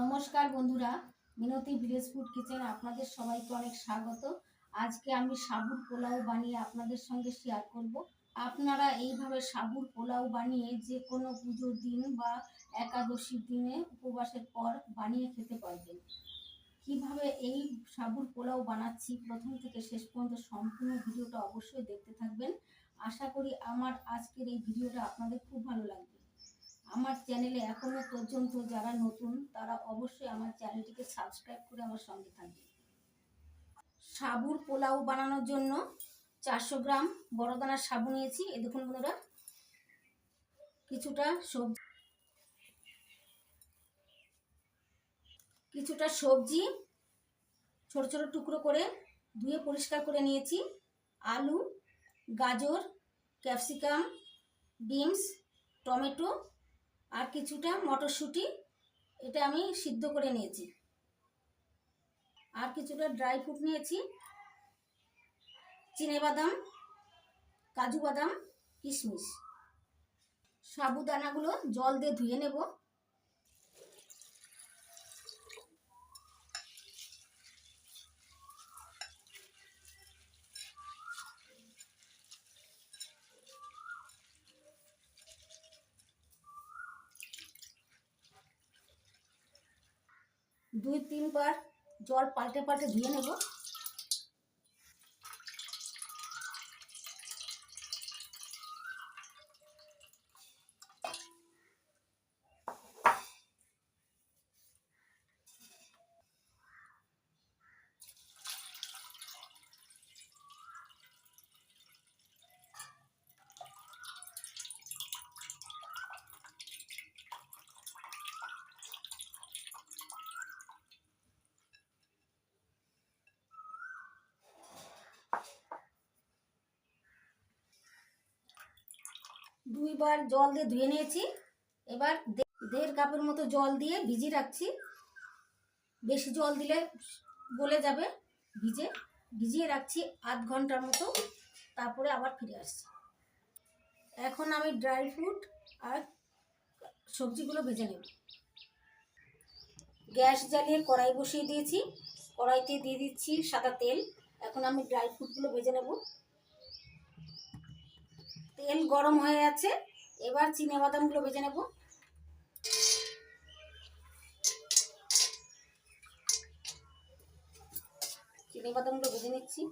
নমস্কার বন্ধুরা, মিনতি village food kitchen আপনাদের সবাইকে অনেক স্বাগত। আজকে আমি সাবুর পোলাও বানিয়ে আপনাদের সঙ্গে শেয়ার করব। আপনারা এইভাবে সাবুর পোলাও বানিয়ে যে কোনো পুজোর দিন বা একাদশীর দিনে উপবাসের পর বানিয়ে খেতে পারবেন। কীভাবে এই সাবুর পোলাও বানাচ্ছি প্রথম থেকে শেষ পর্যন্ত সম্পূর্ণ ভিডিওটা অবশ্যই দেখতে থাকবেন। আশা করি আমার আজকের এই ভিডিওটা আপনাদের খুব ভালো লাগবে। আমার চ্যানেলে এখনও পর্যন্ত যারা নতুন, তারা অবশ্যই আমার চ্যানেলটিকে সাবস্ক্রাইব করে আমার সঙ্গে থাকবে। সাবুর পোলাও বানানোর জন্য চারশো গ্রাম বড় দানার সাবু নিয়েছি। এ দেখুন বন্ধুরা, কিছুটা সবজি কিছুটা সবজি ছোট ছোট টুকরো করে ধুয়ে পরিষ্কার করে নিয়েছি। আলু, গাজর, ক্যাপসিকাম, বিনস, টমেটো আর কিছুটা মটরশুঁটি, এটা আমি সিদ্ধ করে নিয়েছি। আর কিছুটা ড্রাই ফ্রুট নিয়েছি বাদাম, কাজু বাদাম, কিশমিশ। সাবুদানাগুলো জল দিয়ে ধুয়ে নেব। দুই তিনবার জল পাল্টে পাল্টে ধুয়ে নেব। দুইবার জল দিয়ে ধুয়ে নিয়েছি। এবার দেড় কাপের মতো জল দিয়ে ভিজিয়ে রাখছি। বেশি জল দিলে গলে যাবে। ভিজে ভিজিয়ে রাখছি আধ ঘণ্টার মতো। তারপরে আবার ফিরে আসছি। এখন আমি ড্রাই ফ্রুট আর সবজিগুলো ভেজে নেব। গ্যাস জ্বালিয়ে কড়াই বসিয়ে দিয়েছি। কড়াইতে দিয়ে দিচ্ছি সাদা তেল। এখন আমি ড্রাই ফ্রুটগুলো ভেজে নেব। তেল গরম হয়ে আছে এবার চিনে বাদামগুলো ভেজে নেব। চিনে বাদামগুলো ভেজে নিচ্ছি।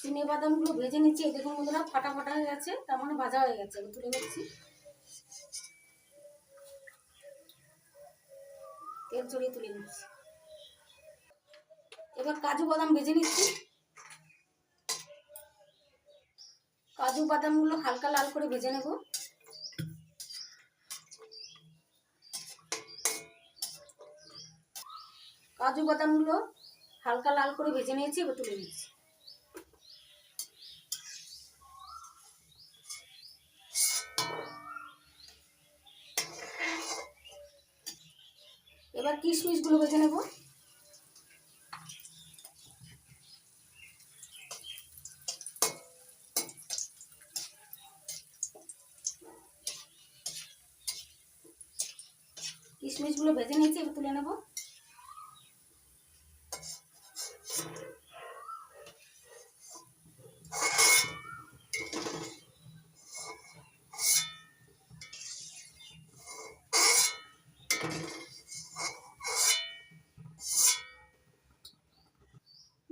চিনে বাদামগুলো ভেজে নিচ্ছি। দেখুন বন্ধুরা, ফাটা ফাটা হয়ে গেছে। তার মানে ভাজা হয়ে গেছে। আমি তুলে নিচ্ছি। তেল ছড়িয়ে তুলে নিচ্ছি। এবার কাজু বাদাম ভেজে নিচ্ছি। কাজু বাদামগুলো হালকা লাল করে ভেজে নেব। কাজু বাদামগুলো হালকা লাল করে ভেজে নিয়েছি, এবার তুলে নিচ্ছি। এবার কিশমিশগুলো ভেজে নেব। কিশমিশগুলো ভেজে নিয়েছি, এবার তুলে নেব।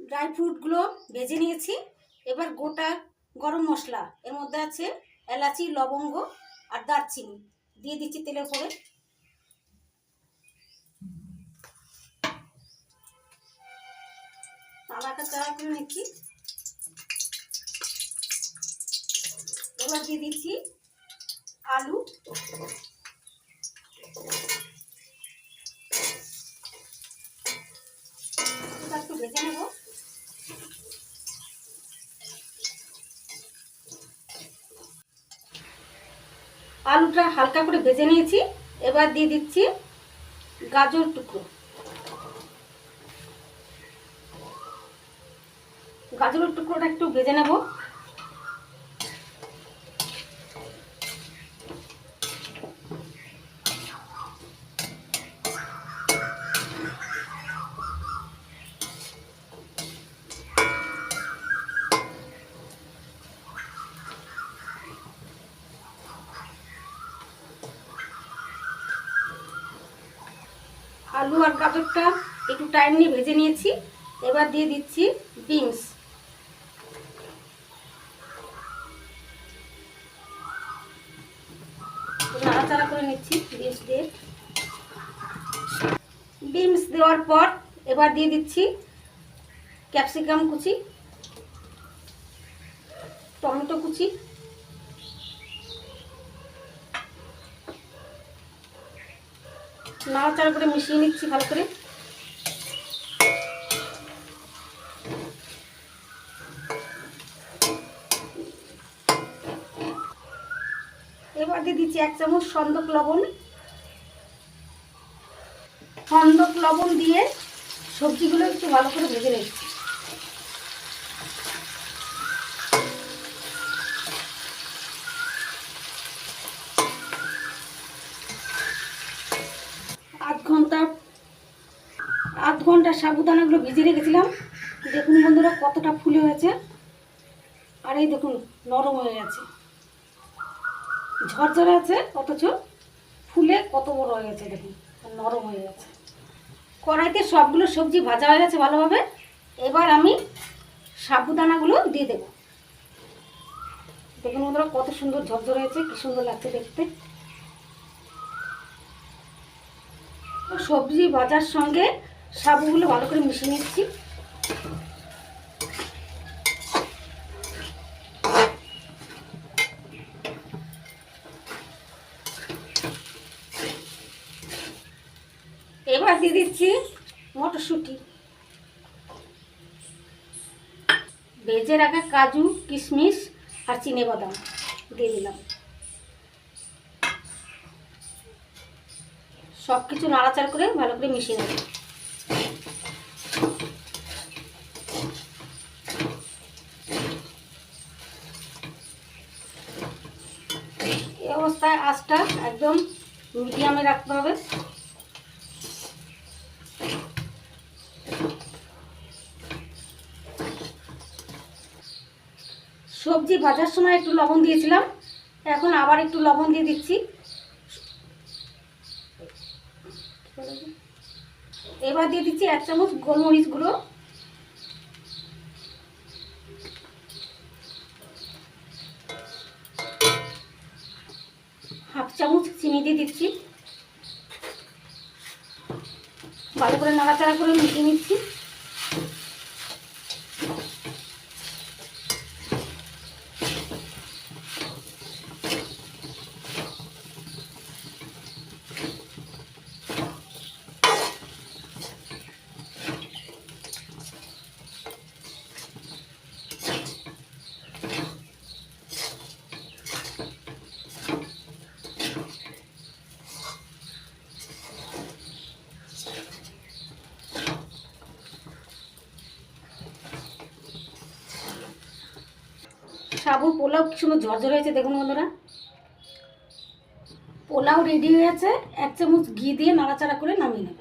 ড্রাই ফ্রুটগুলো ভেজে নিয়েছি। এবার গোটা গরম মশলা, এর মধ্যে আছে এলাচি, লবঙ্গ আর দারচিনি। দিয়ে দিচ্ছি তেলের পরে করে নিচ্ছি এবার দিয়ে দিচ্ছি আলু। একটু ভেজে নেব। আলুটা হালকা করে ভেজে নিয়েছি। এবার দিয়ে দিচ্ছি গাজর টুকরো। গাজরের টুকরোটা একটু ভেজে নেব। আলু আর গাজরটা একটু টাইম নিয়ে ভেজে নিয়েছি। এবার দিয়ে দিচ্ছি বিনস নিচ্ছি বিনস দিয়ে। বিনস দেওয়ার পর এবার দিয়ে দিচ্ছি ক্যাপসিকাম কুচি, টমেটো কুচি, নাড়াচাড়া করে মিশিয়ে নিচ্ছি ভালো করে। এবার দিয়ে দিচ্ছি এক চামচ সন্দক লবণ। সন্দক লবণ দিয়ে সবজিগুলো একটু ভালো করে ভেজে নিচ্ছি। আধ ঘণ্টা, আধ সাবুদানাগুলো ভিজিয়ে রেখেছিলাম। দেখুন বন্ধুরা কতটা ফুলে হয়েছে। আর এই দেখুন, নরম হয়ে গেছে। ঝরঝরে আছে, অথচ ফুলে কত বড় হয়ে গেছে, দেখুন, নরম হয়ে গেছে। কড়াইতে সবগুলো সবজি ভাজা হয়ে গেছে ভালোভাবে। এবার আমি সাবুদানাগুলো দিয়ে দেবো। দেখুন বন্ধুরা, কত সুন্দর ঝরঝরে হয়েছে, কি সুন্দর লাগছে দেখতে। সবজি ভাজার সঙ্গে সাবুগুলো ভালো করে মিশিয়ে নিচ্ছি এবার দিয়ে দিচ্ছি মটরশুঁটি। ভেজে রাখা কাজু, কিশমিশ আর চিনে বাদাম দিয়ে দিলাম। সব কিছু নাড়াচাড়া করে ভালো করে মিশিয়ে নেব। এই অবস্থায় আঁচটা একদম মিডিয়ামে রাখতে হবে। সবজি ভাজার সময় একটু লবণ দিয়েছিলাম। এখন আবার একটু লবণ দিয়ে দিচ্ছি। এবার দিয়ে দিচ্ছি এক চামচ গোলমরিচ গুঁড়ো। হাফ চামচ চিনি দিয়ে দিচ্ছি। ভালো করে নাড়াচাড়া করে মিশিয়ে নিচ্ছি। সাবু পোলাও কি সুন্দর ঝরঝর হয়েছে দেখুন বন্ধুরা। পোলাও রেডি হয়ে আছে এক চামচ ঘি দিয়ে নাড়াচাড়া করে নামিয়ে নেব।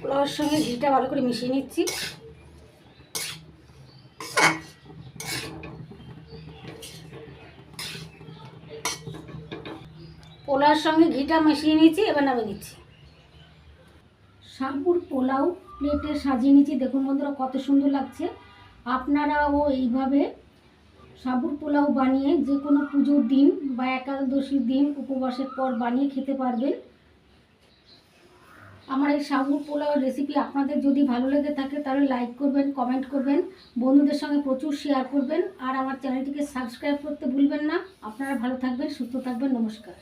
পোলাওয়ের সঙ্গে ঘিটা ভালো করে মিশিয়ে নিচ্ছি। পোলাওয়ের সঙ্গে ঘিটা মিশিয়ে নিচ্ছি এবার নামিয়ে নিচ্ছি। সাবুর পোলাও প্লেটে সাজিয়ে নিচ্ছি দেখুন বন্ধুরা, কত সুন্দর লাগছে। আপনারাও এইভাবে সাবুর পোলাও বানিয়ে যে কোনো পুজোর দিন বা একাদশীর দিন উপবাসের পর বানিয়ে খেতে পারবেন। আমার এই সাবুর পোলাওয়ের রেসিপি আপনাদের যদি ভালো লেগে থাকে, তাহলে লাইক করবেন কমেন্ট করবেন, বন্ধুদের সঙ্গে প্রচুর শেয়ার করবেন, আর আমার চ্যানেলটিকে সাবস্ক্রাইব করতে ভুলবেন না। আপনারা ভালো থাকবেন, সুস্থ থাকবেন, নমস্কার।